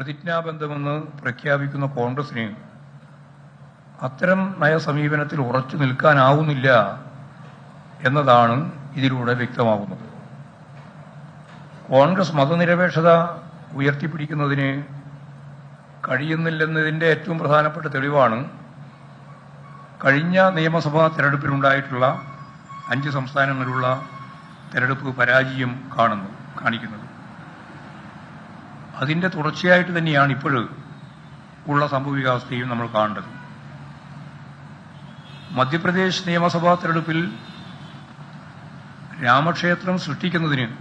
പ്രതിജ്ഞാബന്ധമെന്ന് പ്രഖ്യാപിക്കുന്ന കോൺഗ്രസിന് അത്തരം നയസമീപനത്തിൽ ഉറച്ചു നിൽക്കാനാവുന്നില്ല എന്നതാണ് ഇതിലൂടെ വ്യക്തമാകുന്നത്. കോൺഗ്രസ് മതനിരപേക്ഷത ഉയർത്തിപ്പിടിക്കുന്നതിന് കഴിയുന്നില്ലെന്നതിന്റെ ഏറ്റവും പ്രധാനപ്പെട്ട തെളിവാണ് കഴിഞ്ഞ നിയമസഭാ തെരഞ്ഞെടുപ്പിലുണ്ടായിട്ടുള്ള അഞ്ച് സംസ്ഥാനങ്ങളിലുള്ള തെരഞ്ഞെടുപ്പ് പരാജയം കാണുന്നു കാണിക്കുന്നത്. അതിന്റെ തുടർച്ചയായിട്ട് തന്നെയാണ് ഇപ്പോൾ ഉള്ള സംഭവവികാവസ്ഥയും നമ്മൾ കാണേണ്ടത്. മധ്യപ്രദേശ് നിയമസഭാ തെരഞ്ഞെടുപ്പിൽ രാമക്ഷേത്രം സൃഷ്ടിക്കുന്നതിന്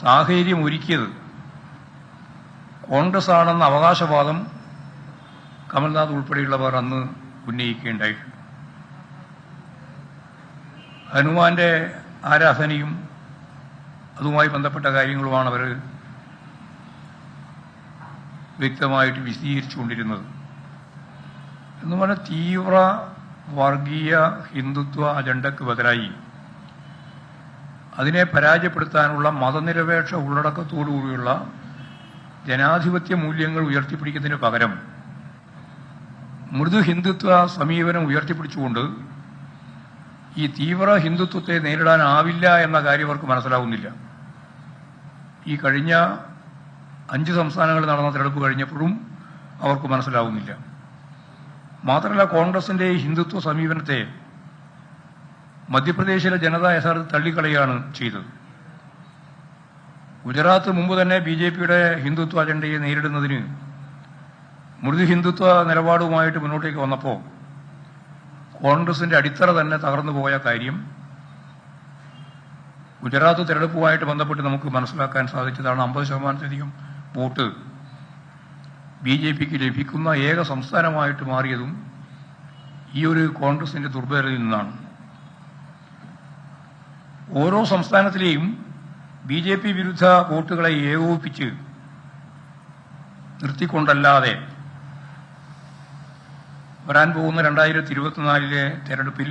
സാഹചര്യം ഒരുക്കിയത് കോൺഗ്രസ് ആണെന്ന അവകാശവാദം കമൽനാഥ് ഉൾപ്പെടെയുള്ളവർ അന്ന് ഉന്നയിക്കുകയുണ്ടായിട്ടുണ്ട്. ഹനുമാന്റെ ആരാധനയും അതുമായി ബന്ധപ്പെട്ട കാര്യങ്ങളുമാണ് അവർ വ്യക്തമായിട്ട് വിശദീകരിച്ചുകൊണ്ടിരുന്നത്. എന്ന് പറഞ്ഞാൽ തീവ്ര വർഗീയ ഹിന്ദുത്വ അജണ്ടയ്ക്ക് ബദലായി. അതിനെ പരാജയപ്പെടുത്താനുള്ള മതനിരപേക്ഷ ഉള്ളടക്കത്തോടുകൂടിയുള്ള ജനാധിപത്യ മൂല്യങ്ങൾ ഉയർത്തിപ്പിടിക്കുന്നതിന് പകരം മൃദു ഹിന്ദുത്വ സമീപനം ഉയർത്തിപ്പിടിച്ചുകൊണ്ട് ഈ തീവ്ര ഹിന്ദുത്വത്തെ നേരിടാനാവില്ല എന്ന കാര്യം അവർക്ക് മനസ്സിലാവുന്നില്ല. ഈ കഴിഞ്ഞ അഞ്ച് സംസ്ഥാനങ്ങളിൽ നടന്ന തെരഞ്ഞെടുപ്പ് കഴിഞ്ഞപ്പോഴും അവർക്ക് മനസ്സിലാവുന്നില്ല. മാത്രമല്ല കോൺഗ്രസിന്റെ ഈ ഹിന്ദുത്വ സമീപനത്തെ മധ്യപ്രദേശിലെ ജനത യഥാർത്ഥത്തിൽ തള്ളിക്കളയാണ് ചെയ്തത്. ഗുജറാത്ത് മുമ്പ് തന്നെ ബി ജെ പിയുടെ ഹിന്ദുത്വ അജണ്ടയെ നേരിടുന്നതിന് മൃദു ഹിന്ദുത്വ നിലപാടുമായിട്ട് മുന്നോട്ടേക്ക് വന്നപ്പോൾ കോൺഗ്രസിന്റെ അടിത്തറ തന്നെ തകർന്നു പോയ കാര്യം ഗുജറാത്ത് തെരഞ്ഞെടുപ്പുമായിട്ട് ബന്ധപ്പെട്ട് നമുക്ക് മനസ്സിലാക്കാൻ സാധിച്ചതാണ്. അമ്പത് ശതമാനത്തിലധികം വോട്ട് ബി ജെ പിക്ക് ലഭിക്കുന്ന ഏക സംസ്ഥാനമായിട്ട് മാറിയതും ഈ ഒരു കോൺഗ്രസിന്റെ ദുർബലതയിൽ നിന്നാണ്. ഓരോ സംസ്ഥാനത്തിലെയും ബി ജെ പി വിരുദ്ധ വോട്ടുകളെ ഏകോപിപ്പിച്ച് നിർത്തിക്കൊണ്ടല്ലാതെ വരാൻ പോകുന്ന രണ്ടായിരത്തി ഇരുപത്തിനാലിലെ തെരഞ്ഞെടുപ്പിൽ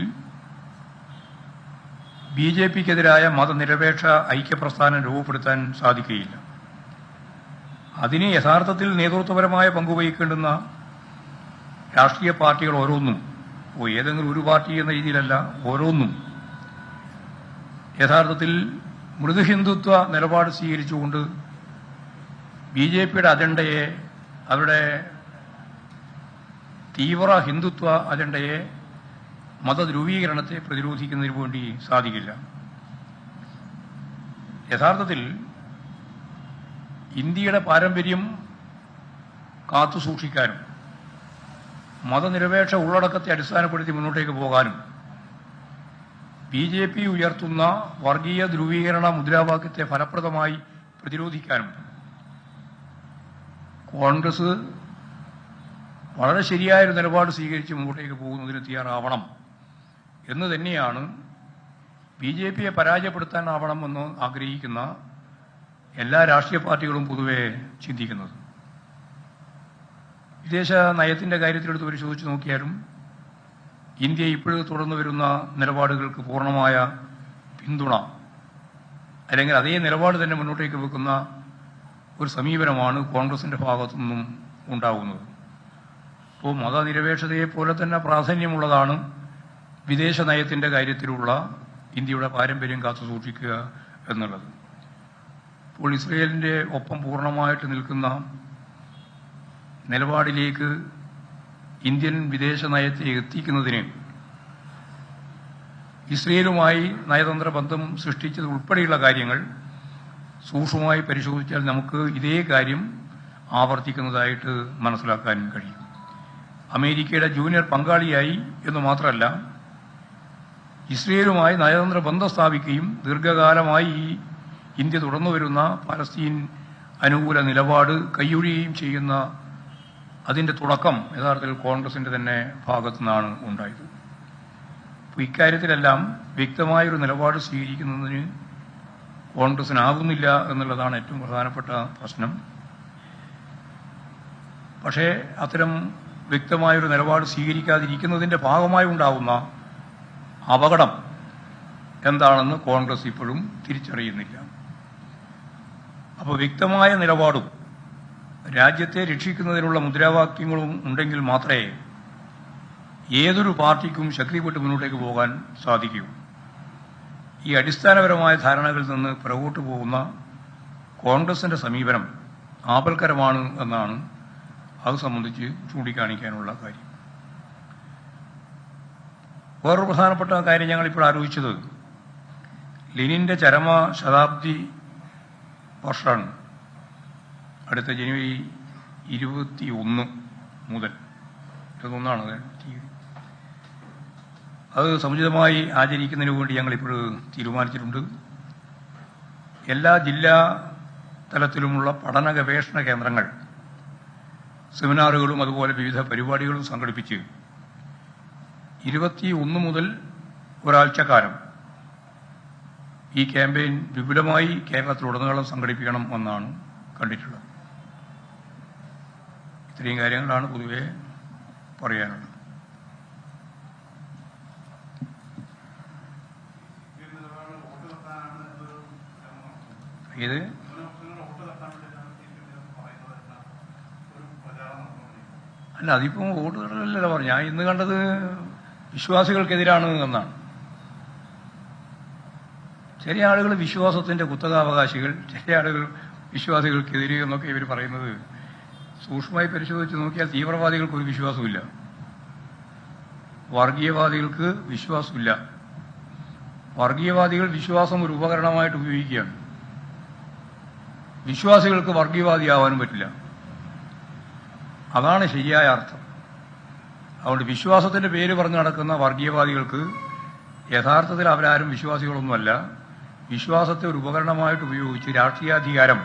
ബി ജെ പിക്കെതിരായ മതനിരപേക്ഷ ഐക്യപ്രസ്ഥാനം രൂപപ്പെടുത്താൻ സാധിക്കുകയില്ല. അതിന് യഥാർത്ഥത്തിൽ നേതൃത്വപരമായ പങ്കുവഹിക്കേണ്ടുന്ന രാഷ്ട്രീയ പാർട്ടികൾ ഓരോന്നും ഏതെങ്കിലും ഒരു പാർട്ടി എന്ന രീതിയിലല്ല ഓരോന്നും യഥാർത്ഥത്തിൽ മൃദു ഹിന്ദുത്വ നിലപാട് സ്വീകരിച്ചുകൊണ്ട് ബി ജെ പിയുടെ അജണ്ടയെ അവരുടെ തീവ്ര ഹിന്ദുത്വ അജണ്ടയെ മതധ്രുവീകരണത്തെ പ്രതിരോധിക്കുന്നതിന് വേണ്ടി സാധിക്കില്ല. യഥാർത്ഥത്തിൽ ഇന്ത്യയുടെ പാരമ്പര്യം കാത്തു സൂക്ഷിക്കാനും മതനിരപേക്ഷ ഉള്ളടക്കത്തെ അടിസ്ഥാനപ്പെടുത്തി മുന്നോട്ടേക്ക് പോകാനും ബി ജെ പി ഉയർത്തുന്ന വർഗീയ ധ്രുവീകരണ മുദ്രാവാക്യത്തെ ഫലപ്രദമായി പ്രതിരോധിക്കാനും കോൺഗ്രസ് വളരെ ശരിയായൊരു നിലപാട് സ്വീകരിച്ച് മുമ്പോട്ടേക്ക് പോകുന്നതിന് തയ്യാറാവണം എന്ന് തന്നെയാണ് ബി ജെ പിയെ പരാജയപ്പെടുത്താനാവണമെന്ന് ആഗ്രഹിക്കുന്ന എല്ലാ രാഷ്ട്രീയ പാർട്ടികളും പൊതുവെ ചിന്തിക്കുന്നത്. വിദേശ നയത്തിന്റെ കാര്യത്തിലെടുത്ത് പരിശോധിച്ച് നോക്കിയാലും ഇന്ത്യ ഇപ്പോഴും തുടർന്നു വരുന്ന നിലപാടുകൾക്ക് പൂർണമായ പിന്തുണ അല്ലെങ്കിൽ അതേ നിലപാട് തന്നെ മുന്നോട്ടേക്ക് വെക്കുന്ന ഒരു സമീപനമാണ് കോൺഗ്രസിന്റെ ഭാഗത്തു നിന്നും ഉണ്ടാകുന്നത്. അപ്പോൾ മതനിരപേക്ഷതയെ പോലെ തന്നെ പ്രാധാന്യമുള്ളതാണ് വിദേശ നയത്തിന്റെ കാര്യത്തിലുള്ള ഇന്ത്യയുടെ പാരമ്പര്യം കാത്തു സൂക്ഷിക്കുക എന്നുള്ളത്. അപ്പോൾ ഇസ്രയേലിന്റെ ഒപ്പം പൂർണമായിട്ട് നിൽക്കുന്ന നിലപാടിലേക്ക് ഇന്ത്യൻ വിദേശ നയത്തെ എത്തിക്കുന്നതിന് ഇസ്രയേലുമായി നയതന്ത്ര ബന്ധം സൃഷ്ടിച്ചത് ഉൾപ്പെടെയുള്ള കാര്യങ്ങൾ സൂക്ഷ്മമായി പരിശോധിച്ചാൽ നമുക്ക് ഇതേ കാര്യം ആവർത്തിക്കുന്നതായിട്ട് മനസ്സിലാക്കാൻ കഴിയും. അമേരിക്കയുടെ ജൂനിയർ പങ്കാളിയായി എന്ന് മാത്രമല്ല ഇസ്രയേലുമായി നയതന്ത്ര ബന്ധം സ്ഥാപിക്കുകയും ദീർഘകാലമായി ഈ ഇന്ത്യ തുടർന്നു വരുന്ന പലസ്തീൻ അനുകൂല നിലപാട് കൈയൊഴിയുകയും ചെയ്യുന്ന അതിന്റെ തുടക്കം യഥാർത്ഥത്തിൽ കോൺഗ്രസിന്റെ തന്നെ ഭാഗത്തു നിന്നാണ് ഉണ്ടായത്. അപ്പോൾ ഇക്കാര്യത്തിലെല്ലാം വ്യക്തമായൊരു നിലപാട് സ്വീകരിക്കുന്നതിന് കോൺഗ്രസിനാകുന്നില്ല എന്നുള്ളതാണ് ഏറ്റവും പ്രധാനപ്പെട്ട പ്രശ്നം. പക്ഷേ അത്തരം വ്യക്തമായൊരു നിലപാട് സ്വീകരിക്കാതിരിക്കുന്നതിന്റെ ഭാഗമായി ഉണ്ടാവുന്ന അപകടം എന്താണെന്ന് കോൺഗ്രസ് ഇപ്പോഴും തിരിച്ചറിയുന്നില്ല. അപ്പോൾ വ്യക്തമായ നിലപാടും രാജ്യത്തെ രക്ഷിക്കുന്നതിനുള്ള മുദ്രാവാക്യങ്ങളും ഉണ്ടെങ്കിൽ മാത്രമേ ഏതൊരു പാർട്ടിക്കും ശക്തിപ്പെട്ട് മുന്നോട്ടേക്ക് പോകാൻ സാധിക്കൂ. ഈ അടിസ്ഥാനപരമായ ധാരണകളിൽ നിന്ന് പുറകോട്ട് പോകുന്ന കോൺഗ്രസിന്റെ സമീപനം ആപൽക്കരമാണ് എന്നാണ് അത് സംബന്ധിച്ച് ചൂണ്ടിക്കാണിക്കാനുള്ള കാര്യം. വേറൊരു പ്രധാനപ്പെട്ട കാര്യം ഞങ്ങൾ ഇപ്പോൾ ആലോചിച്ചത് ലെനിന്റെ ചരമ ശതാബ്ദി വർഷമാണ്. അടുത്ത ജനുവരി ഇരുപത്തി ഒന്ന് മുതൽ. ഇരുപത്തൊന്നാണ് തീയതി അത് സമുചിതമായി ആചരിക്കുന്നതിന് വേണ്ടി ഞങ്ങളിപ്പോൾ തീരുമാനിച്ചിട്ടുണ്ട്. എല്ലാ ജില്ലാ തലത്തിലുമുള്ള പഠന ഗവേഷണ കേന്ദ്രങ്ങൾ സെമിനാറുകളും അതുപോലെ വിവിധ പരിപാടികളും സംഘടിപ്പിച്ച് ഇരുപത്തി ഒന്ന് മുതൽ ഒരാഴ്ചക്കാലം ഈ ക്യാമ്പയിൻ വിപുലമായി കേരളത്തിലുടനീളം സംഘടിപ്പിക്കണം എന്നാണ് കണ്ടിട്ടുള്ളത്. ഇത്രയും കാര്യങ്ങളാണ് പൊതുവെ പറയാനുള്ളത്. ഇത് അല്ല അതിപ്പോ വോട്ടുകളല്ല പറഞ്ഞു ഞാൻ ഇന്ന് കണ്ടത് വിശ്വാസികൾക്കെതിരാണ് എന്നാണ്. ചില ആളുകൾ വിശ്വാസത്തിന്റെ കുത്തകാവകാശികൾ ചില ആളുകൾ വിശ്വാസികൾക്കെതിരെ എന്നൊക്കെ ഇവർ പറയുന്നത് സൂക്ഷ്മമായി പരിശോധിച്ച് നോക്കിയാൽ തീവ്രവാദികൾക്ക് ഒരു വിശ്വാസമില്ല വർഗീയവാദികൾക്ക് വിശ്വാസമില്ല വർഗീയവാദികൾ വിശ്വാസം ഒരു ഉപകരണമായിട്ട് ഉപയോഗിക്കുകയാണ്. വിശ്വാസികൾക്ക് വർഗീയവാദിയാവാനും പറ്റില്ല. അതാണ് ശരിയായ അർത്ഥം. അതുകൊണ്ട് വിശ്വാസത്തിന്റെ പേര് പറഞ്ഞു നടക്കുന്ന വർഗീയവാദികൾക്ക് യഥാർത്ഥത്തിൽ അവരാരും വിശ്വാസികളൊന്നുമല്ല. വിശ്വാസത്തെ ഒരു ഉപകരണമായിട്ട് ഉപയോഗിച്ച് രാഷ്ട്രീയാധികാരം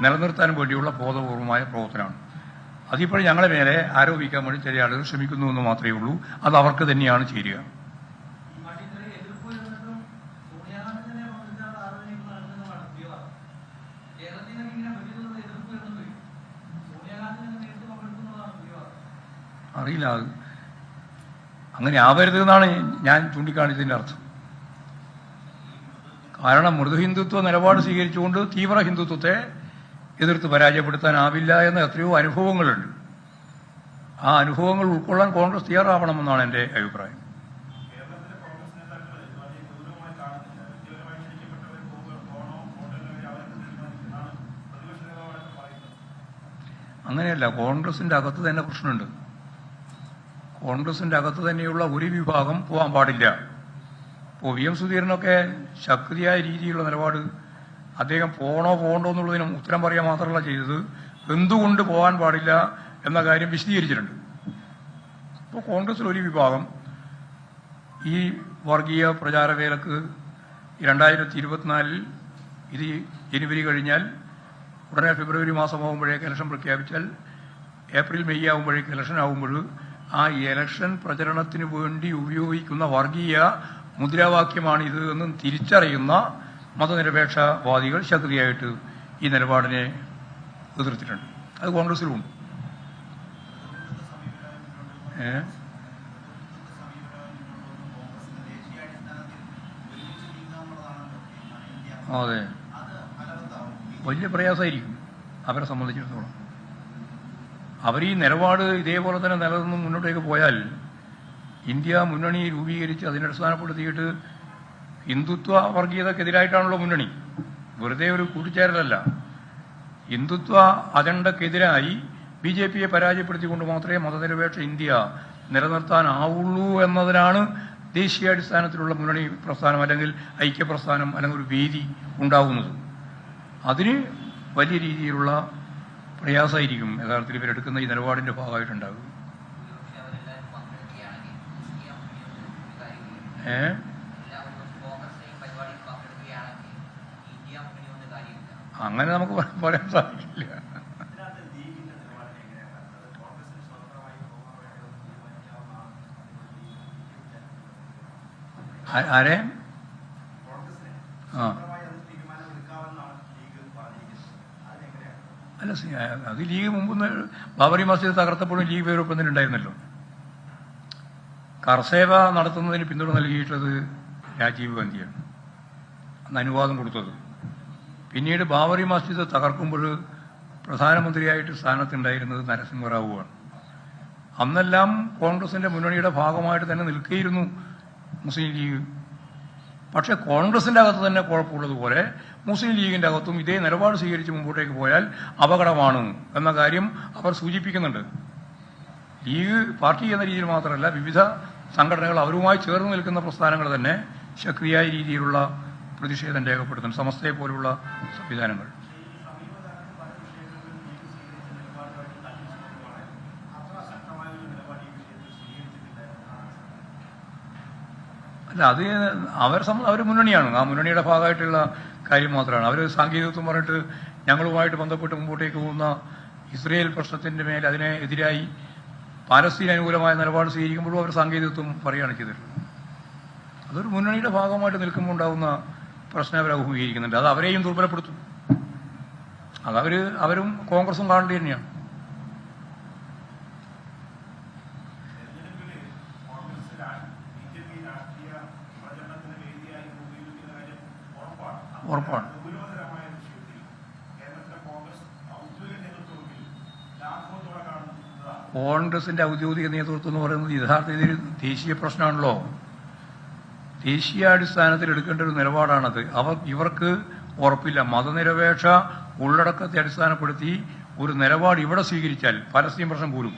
നിലനിർത്താൻ വേണ്ടിയുള്ള ബോധപൂർവമായ പ്രവർത്തനമാണ്. അതിപ്പോൾ ഞങ്ങളെ മേലെ ആരോപിക്കാൻ വേണ്ടി ചില ആളുകൾ ശ്രമിക്കുന്നു എന്ന് മാത്രമേ ഉള്ളൂ. അത് അവർക്ക് തന്നെയാണ് ചേരുക. അറിയില്ല. അത് അങ്ങനെ ആവരുത് എന്നാണ് ഞാൻ ചൂണ്ടിക്കാണിച്ചതിന്റെ അർത്ഥം. കാരണം മൃദു ഹിന്ദുത്വ നിലപാട് സ്വീകരിച്ചുകൊണ്ട് തീവ്ര ഹിന്ദുത്വത്തെ എതിർത്ത് പരാജയപ്പെടുത്താനാവില്ല എന്ന എത്രയോ അനുഭവങ്ങളുണ്ട്. ആ അനുഭവങ്ങൾ ഉൾക്കൊള്ളാൻ കോൺഗ്രസ് തയ്യാറാവണമെന്നാണ് എന്റെ അഭിപ്രായം. അങ്ങനെയല്ല കോൺഗ്രസിന്റെ അകത്ത് തന്നെ പ്രശ്നമുണ്ട്. കോൺഗ്രസിന്റെ അകത്ത് തന്നെയുള്ള ഒരു വിഭാഗം പോകാൻ പാടില്ല. ഇപ്പോൾ വി എം സുധീരനൊക്കെ ശക്തിയായ രീതിയിലുള്ള നിലപാട് അദ്ദേഹം പോണോ പോകണ്ടോ എന്നുള്ളതിനും ഉത്തരം പറയുക മാത്രമല്ല ചെയ്തത്. എന്തുകൊണ്ട് പോകാൻ പാടില്ല എന്ന കാര്യം വിശദീകരിച്ചിട്ടുണ്ട്. ഇപ്പോൾ കോൺഗ്രസിൽ ഒരു വിഭാഗം ഈ വർഗീയ പ്രചാരവേലക്ക് രണ്ടായിരത്തി ഇരുപത്തിനാലിൽ ഇത് ജനുവരി കഴിഞ്ഞാൽ ഉടനെ ഫെബ്രുവരി മാസമാകുമ്പോഴേക്ക് ഇലക്ഷൻ പ്രഖ്യാപിച്ചാൽ ഏപ്രിൽ മെയ് ആകുമ്പോഴേക്ക് ഇലക്ഷൻ ആകുമ്പോൾ ആ ഇലക്ഷൻ പ്രചരണത്തിന് വേണ്ടി ഉപയോഗിക്കുന്ന വർഗീയ മുദ്രാവാക്യമാണ് ഇത് എന്നും തിരിച്ചറിയുന്ന മതനിരപേക്ഷവാദികൾ ശക്തിയായിട്ട് ഈ നിലപാടിനെ എതിർത്തിട്ടുണ്ട്. അത് കോൺഗ്രസിലുമുണ്ട് അതെ. വലിയ പ്രയാസമായിരിക്കും അവരെ സംബന്ധിച്ചിടത്തോളം. അവർ ഈ നിലപാട് ഇതേപോലെ തന്നെ നിലനിന്ന് മുന്നോട്ടേക്ക് പോയാൽ ഇന്ത്യ മുന്നണി രൂപീകരിച്ച് അതിനെ അടിസ്ഥാനപ്പെടുത്തിയിട്ട് ഹിന്ദുത്വ വർഗീയതക്കെതിരായിട്ടാണല്ലോ മുന്നണി. വെറുതെ ഒരു കൂട്ടിച്ചേരലല്ല. ഹിന്ദുത്വ അജണ്ടക്കെതിരായി ബി ജെ പിയെ പരാജയപ്പെടുത്തിക്കൊണ്ട് മാത്രമേ മതനിരപേക്ഷ ഇന്ത്യ നിലനിർത്താനാവുള്ളൂ എന്നതിനാണ് ദേശീയാടിസ്ഥാനത്തിലുള്ള മുന്നണി പ്രസ്ഥാനം അല്ലെങ്കിൽ ഐക്യപ്രസ്ഥാനം അല്ലെങ്കിൽ ഒരു വേദി ഉണ്ടാകുന്നത് അതിന് വലിയ രീതിയിലുള്ള പ്രയാസമായിരിക്കും യഥാർത്ഥത്തിൽ ഇവരെടുക്കുന്ന ഈ നിലപാടിന്റെ ഭാഗമായിട്ടുണ്ടാകും അങ്ങനെ നമുക്ക് പറ- പറയാൻ സാധിക്കില്ല. ആരെ? ആ. അല്ല അത് ലീഗ് മുമ്പ് ബാബറി മസ്ജിദ് തകർത്തപ്പോഴും ലീഗ് പേരൊപ്പം തന്നെ ഉണ്ടായിരുന്നല്ലോ. കർസേവ നടത്തുന്നതിന് പിന്തുണ നൽകിയിട്ടുള്ളത് രാജീവ് ഗാന്ധിയാണ്. അന്ന് അനുവാദം കൊടുത്തത്. പിന്നീട് ബാബറി മസ്ജിദ് തകർക്കുമ്പോൾ പ്രധാനമന്ത്രിയായിട്ട് സ്ഥാനത്തുണ്ടായിരുന്നത് നരസിംഹറാവുവാണ്. അന്നെല്ലാം കോൺഗ്രസിന്റെ മുന്നണിയുടെ ഭാഗമായിട്ട് തന്നെ നിൽക്കുകയായിരുന്നു മുസ്ലിം ലീഗ്. പക്ഷേ കോൺഗ്രസിന്റെ അകത്ത് തന്നെ കുഴപ്പമുള്ളതുപോലെ മുസ്ലിം ലീഗിന്റെ അകത്തും ഇതേ നിലപാട് സ്വീകരിച്ച് മുമ്പോട്ടേക്ക് പോയാൽ അപകടമാണ് എന്ന കാര്യം അവർ സൂചിപ്പിക്കുന്നുണ്ട്. ലീഗ് പാർട്ടി എന്ന രീതിയിൽ മാത്രമല്ല വിവിധ സംഘടനകൾ അവരുമായി ചേർന്ന് നിൽക്കുന്ന പ്രസ്ഥാനങ്ങൾ തന്നെ ശക്തിയായ രീതിയിലുള്ള പ്രതിഷേധം രേഖപ്പെടുത്തുന്നു. സമസ്തയെ പോലുള്ള സംവിധാനങ്ങൾ. അല്ല അത് അവർ അവർ മുന്നണിയാണ്. ആ മുന്നണിയുടെ ഭാഗമായിട്ടുള്ള കാര്യം മാത്രമാണ്. അവർ സാങ്കേതികത്വം പറഞ്ഞിട്ട് ഞങ്ങളുമായിട്ട് ബന്ധപ്പെട്ട് മുമ്പോട്ടേക്ക് പോകുന്ന ഇസ്രയേൽ പ്രശ്നത്തിന്റെ മേൽ അതിനെ എതിരായി പാലസ്തീൻ അനുകൂലമായ നിലപാട് സ്വീകരിക്കുമ്പോഴും അവർ സാങ്കേതികത്വം പറയുകയാണ് ചെയ്തിട്ടുള്ളത് അതൊരു മുന്നണിയുടെ ഭാഗമായിട്ട് നിൽക്കുമ്പോൾ ഉണ്ടാകുന്ന പ്രശ്നം അവർ അഭിമുഖീകരിക്കുന്നുണ്ട്. അത് അവരെയും ദുർബലപ്പെടുത്തും. അതവർ അവരും കോൺഗ്രസും കാണേണ്ടി തന്നെയാണ്. ഉറപ്പാണ്. ഉറപ്പാണ്. കോൺഗ്രസിന്റെ ഔദ്യോഗിക നേതൃത്വം എന്ന് പറയുന്നത് യഥാർത്ഥത്തിൽ ദേശീയ പ്രശ്നമാണല്ലോ. ദേശീയാടിസ്ഥാനത്തിൽ എടുക്കേണ്ട ഒരു നിലപാടാണത്. അവർ ഇവർക്ക് ഉറപ്പില്ല. മതനിരപേക്ഷ ഉള്ളടക്കത്തെ അടിസ്ഥാനപ്പെടുത്തി ഒരു നിലപാട് ഇവിടെ സ്വീകരിച്ചാൽ പലസ്തീൻ പ്രശ്നം പോലും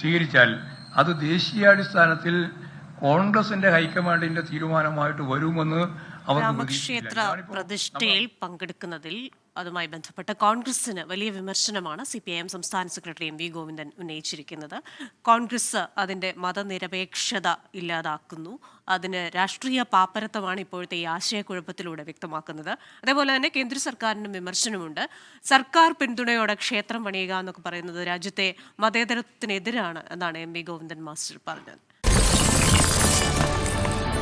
സ്വീകരിച്ചാൽ അത് ദേശീയാടിസ്ഥാനത്തിൽ കോൺഗ്രസിന്റെ ഹൈക്കമാൻഡിന്റെ തീരുമാനമായിട്ട് വരുമെന്ന് അവർ രാമക്ഷേത്ര പ്രതിഷ്ഠയിൽ പങ്കെടുക്കുന്നതിൽ അതുമായി ബന്ധപ്പെട്ട കോൺഗ്രസിന് വലിയ വിമർശനമാണ് സി പി ഐ എം സംസ്ഥാന സെക്രട്ടറി എം വി ഗോവിന്ദൻ ഉന്നയിച്ചിരിക്കുന്നത്. കോൺഗ്രസ് അതിന്റെ മതനിരപേക്ഷത ഇല്ലാതാക്കുന്നു. അതിന് രാഷ്ട്രീയ പാപ്പരത്വമാണ് ഇപ്പോഴത്തെ ഈ ആശയക്കുഴപ്പത്തിലൂടെ വ്യക്തമാക്കുന്നത്. അതേപോലെ തന്നെ കേന്ദ്ര സർക്കാരിനും വിമർശനമുണ്ട്. സർക്കാർ പിന്തുണയോടെ ക്ഷേത്രം പണിയുക എന്നൊക്കെ പറയുന്നത് രാജ്യത്തെ മതേതരത്തിനെതിരാണ് എന്നാണ് എം വി ഗോവിന്ദൻ മാസ്റ്റർ പറഞ്ഞത്.